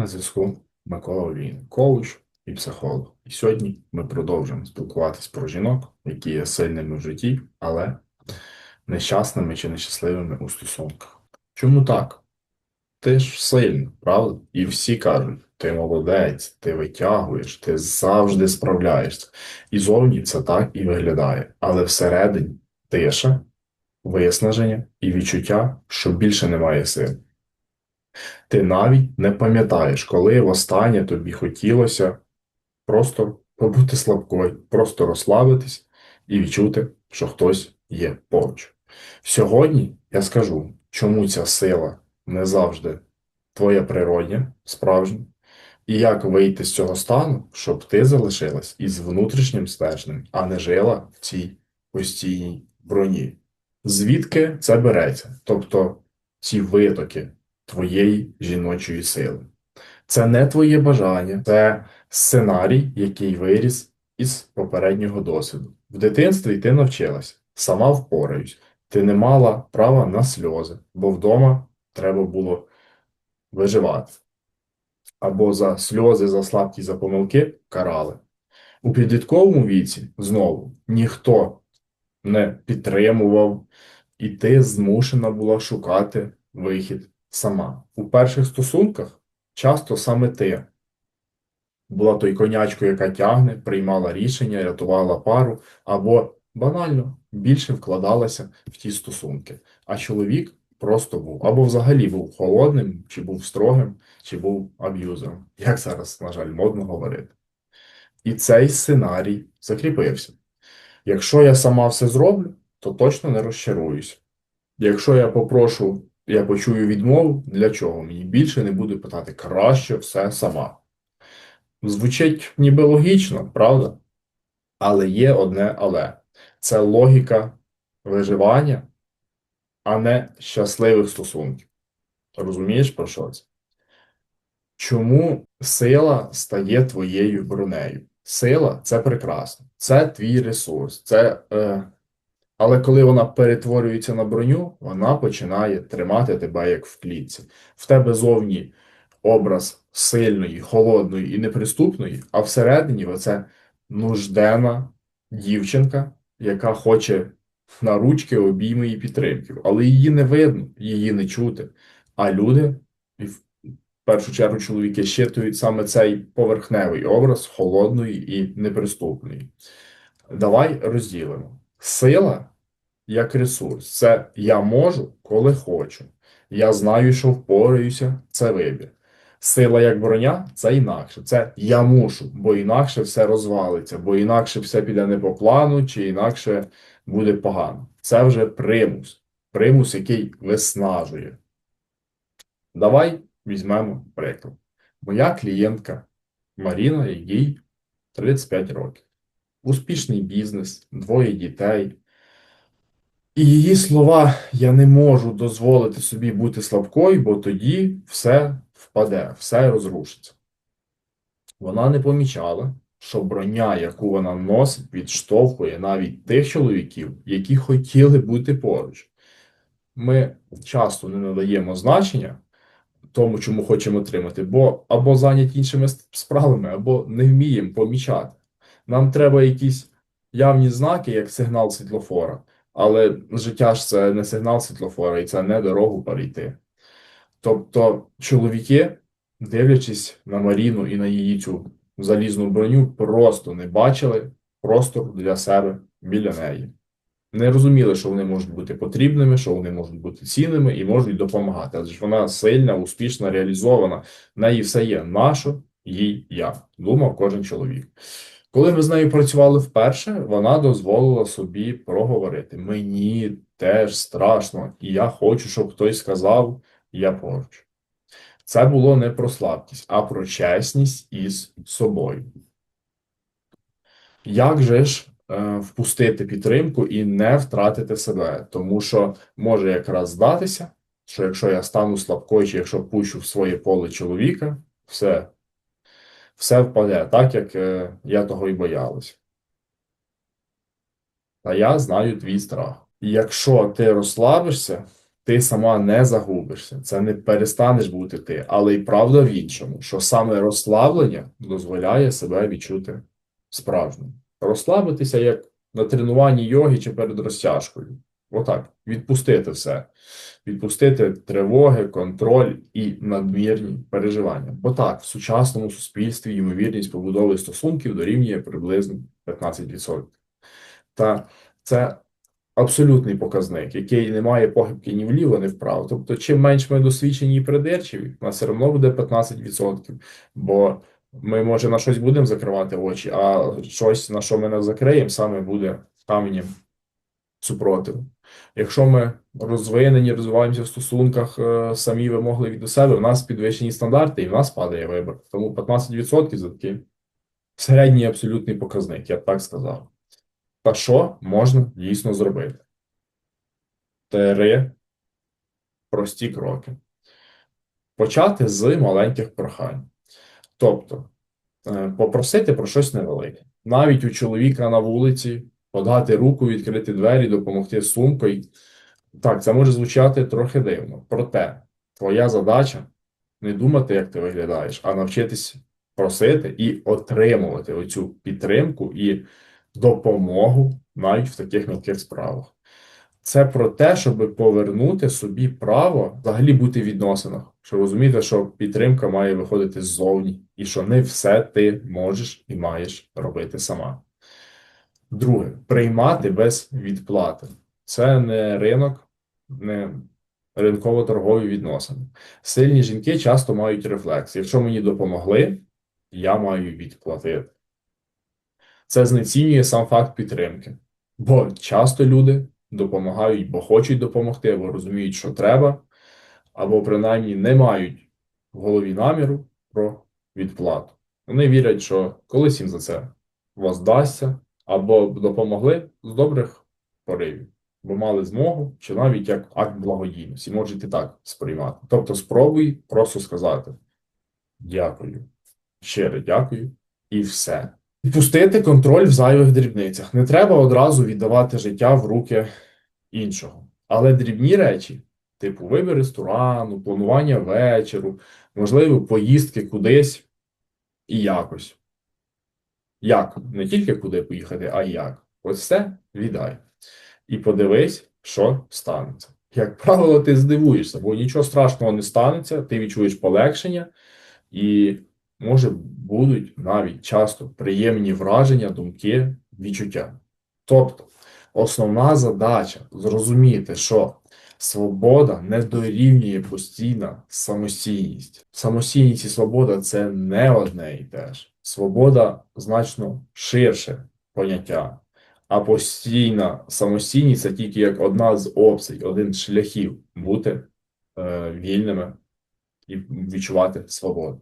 На зв'язку Микола Олійник, коуч і психолог. І сьогодні ми продовжуємо спілкуватись про жінок, які є сильними в житті, але нещасними чи нещасливими у стосунках. Чому так? Ти ж сильна, правда? І всі кажуть, ти молодець, ти витягуєш, ти завжди справляєшся. І зовні це так і виглядає. Але всередині тиша, виснаження і відчуття, що більше немає сил. Ти навіть не пам'ятаєш, коли востаннє тобі хотілося просто побути слабкою, просто розслабитись і відчути, що хтось є поруч. Сьогодні я скажу, чому ця сила не завжди твоя природня, справжня, і як вийти з цього стану, щоб ти залишилась із внутрішнім стержнем, а не жила в цій постійній броні. Звідки це береться? Тобто ці витоки твоєї жіночої сили. Це не твоє бажання, це сценарій, який виріс із попереднього досвіду. В дитинстві ти навчилась, сама впораюсь, ти не мала права на сльози, бо вдома треба було виживати. Або за сльози, за слабкість, за помилки карали. У підлітковому віці знову ніхто не підтримував, і ти змушена була шукати вихід сама. У перших стосунках часто саме ти була той конячкою, яка тягне, приймала рішення, рятувала пару, або банально більше вкладалася в ті стосунки. А чоловік просто був, або взагалі був холодним, чи був строгим, чи був аб'юзером, як зараз, на жаль, модно говорити. І цей сценарій закріпився. Якщо я сама все зроблю, то точно не розчаруюсь. Якщо я попрошу, я почую відмову, для чого? Мені більше не буде питати краще все сама. Звучить ніби логічно, правда? Але є одне але. Це логіка виживання, а не щасливих стосунків. Розумієш про що це? Чому сила стає твоєю бронею? Сила це прекрасно, це твій ресурс, це, е, але коли вона перетворюється на броню, вона починає тримати тебе як в клітці. В тебе зовні образ сильної, холодної і неприступної, а всередині оце нуждена дівчинка, яка хоче на ручки, обійми і підтримки. Але її не видно, її не чути. А люди, і в першу чергу чоловіки, щитують саме цей поверхневий образ холодної і неприступної. Давай розділимо. Сила як ресурс це я можу, коли хочу. Я знаю, що впораюся, це вибір. Сила як броня це інакше. Це я мушу, бо інакше все розвалиться, бо інакше все піде не по плану, чи інакше буде погано. Це вже примус. Примус, який виснажує. Давай візьмемо приклад. Моя клієнтка Маріна, якій 35 років. Успішний бізнес, двоє дітей. І її слова я не можу дозволити собі бути слабкою, бо тоді все впаде, все розрушиться. Вона не помічала, що броня, яку вона носить, відштовхує навіть тих чоловіків, які хотіли бути поруч. Ми часто не надаємо значення тому, чому хочемо отримати, бо або зайняті іншими справами, або не вміємо помічати. Нам треба якісь явні знаки, як сигнал світлофора. Але життя ж це не сигнал світлофора, і це не дорогу перейти. Тобто, чоловіки, дивлячись на Маріну і на її цю залізну броню, просто не бачили простор для себе біля неї. Не розуміли, що вони можуть бути потрібними, що вони можуть бути цінними і можуть допомагати. Адже ж вона сильна, успішна, реалізована. В неї все є. Нащо їй я? Думав кожен чоловік. Коли ми з нею працювали вперше, вона дозволила собі проговорити: мені теж страшно, і я хочу, щоб хтось сказав, я поруч. Це було не про слабкість, а про чесність із собою. Як же ж е, впустити підтримку і не втратити себе? Тому що може якраз здатися, що якщо я стану слабкою, чи якщо пущу в своє поле чоловіка, все все впаде, так як е, я того і боялась. Та я знаю твій страх. І якщо ти розслабишся, ти сама не загубишся, це не перестанеш бути ти, але й правда в іншому, що саме розслаблення дозволяє себе відчути справжнім. Розслабитися як на тренуванні йоги чи перед розтяжкою. Отак, відпустити все, відпустити тривоги, контроль і надмірні переживання. Бо так, в сучасному суспільстві ймовірність побудови стосунків дорівнює приблизно 15%. Та це абсолютний показник, який не має похибки ні вліво, ні вправо. Тобто, чим менш ми досвідчені і придирчиві, у нас все одно буде 15%. Бо ми, може, на щось будемо закривати очі, а щось, на що ми не закриємо, саме буде каменем супротиву. Якщо ми розвинені, розвиваємося в стосунках, е, самі вимогливі до себе, у нас підвищені стандарти і в нас падає вибір. Тому 15% за такий середній абсолютний показник, я б так сказав. Та що можна дійсно зробити? Три прості кроки. Почати з маленьких прохань. Тобто, е, попросити про щось невелике. Навіть у чоловіка на вулиці подати руку, відкрити двері, допомогти сумкою. Так, це може звучати трохи дивно. Проте, твоя задача не думати, як ти виглядаєш, а навчитись просити і отримувати оцю підтримку і допомогу навіть в таких мілких справах. Це про те, щоб повернути собі право взагалі бути в відносинах, що розуміти, що підтримка має виходити ззовні, і що не все ти можеш і маєш робити сама. Друге, приймати без відплати. Це не ринок, не ринково-торгові відносини. Сильні жінки часто мають рефлекс. Якщо мені допомогли, я маю відплатити. Це знецінює сам факт підтримки. Бо часто люди допомагають, бо хочуть допомогти, або розуміють, що треба, або принаймні не мають в голові наміру про відплату. Вони вірять, що колись їм за це воздасться, або допомогли з добрих поривів, бо мали змогу, чи навіть як акт благодійності, можете так сприймати. Тобто, спробуй просто сказати дякую, щире дякую, і все. Відпустити контроль в зайвих дрібницях. Не треба одразу віддавати життя в руки іншого. Але дрібні речі, типу вибір ресторану, планування вечору, можливо, поїздки кудись і якось. Як? Не тільки куди поїхати, а як. Ось це віддай. І подивись, що станеться. Як правило, ти здивуєшся, бо нічого страшного не станеться, ти відчуєш полегшення, і, може, будуть навіть часто приємні враження, думки, відчуття. Тобто, основна задача зрозуміти, що свобода не дорівнює постійна самостійність. Самостійність і свобода це не одне і те ж. Свобода значно ширше поняття, а постійна самостійність це тільки як одна з опцій, один з шляхів бути е, вільними і відчувати свободу.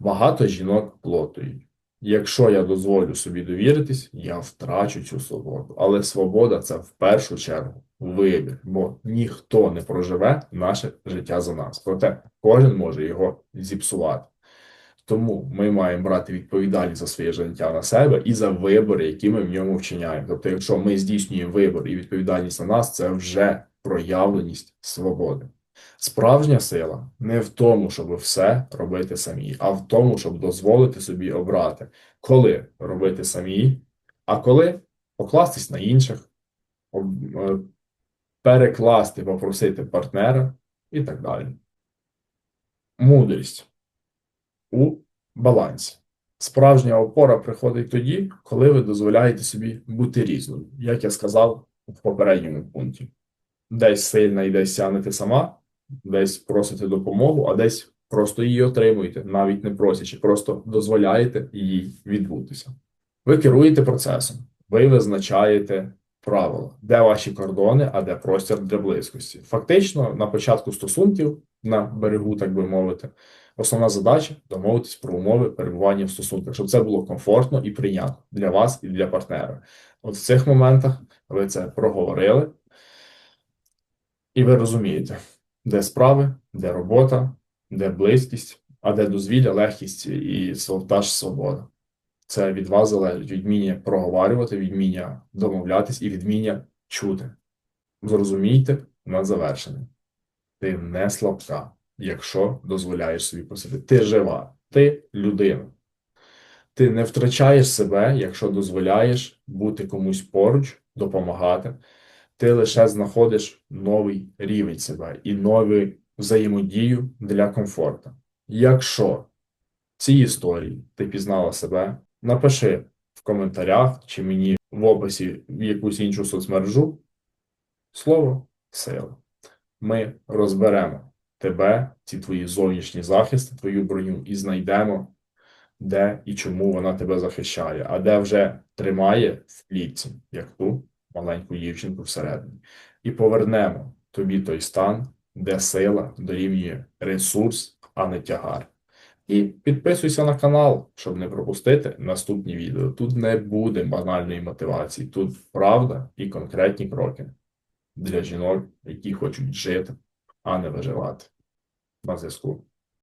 Багато жінок плотують. Якщо я дозволю собі довіритись, я втрачу цю свободу. Але свобода це в першу чергу вибір, бо ніхто не проживе наше життя за нас. Проте кожен може його зіпсувати. Тому ми маємо брати відповідальність за своє життя на себе і за вибори, які ми в ньому вчиняємо. Тобто, якщо ми здійснюємо вибор і відповідальність на нас, це вже проявленість свободи. Справжня сила не в тому, щоб все робити самі, а в тому, щоб дозволити собі обрати, коли робити самі, а коли покластись на інших, е, перекласти, попросити партнера і так далі. Мудрість у балансі. Справжня опора приходить тоді, коли ви дозволяєте собі бути різною, як я сказав в попередньому пункті. Десь сильна і десь сянете сама, десь просите допомогу, а десь просто її отримуєте, навіть не просячи, просто дозволяєте їй відбутися. Ви керуєте процесом, ви визначаєте правила, де ваші кордони, а де простір для близькості. Фактично, на початку стосунків на берегу, так би мовити, основна задача домовитись про умови перебування в стосунках, щоб це було комфортно і прийнятно для вас і для партнера. От в цих моментах ви це проговорили, і ви розумієте, де справи, де робота, де близькість, а де дозвілля, легкість і та ж свобода. Це від вас залежить від вміння проговорювати, від вміння домовлятись і від вміння чути. Зрозумійте на завершення. Ти не слабка, якщо дозволяєш собі посидіти. Ти жива, ти людина. Ти не втрачаєш себе, якщо дозволяєш бути комусь поруч, допомагати. Ти лише знаходиш новий рівень себе і нову взаємодію для комфорту. Якщо в цій історії ти пізнала себе, напиши в коментарях чи мені в описі в якусь іншу соцмережу слово сила. Ми розберемо тебе, ці твої зовнішні захисти, твою броню, і знайдемо, де і чому вона тебе захищає, а де вже тримає в клітці, як ту маленьку дівчинку всередині. І повернемо тобі той стан, де сила дорівнює ресурс, а не тягар. І підписуйся на канал, щоб не пропустити наступні відео. Тут не буде банальної мотивації, тут правда і конкретні кроки для жінок, які хочуть жити, а не виживати. На зв'язку.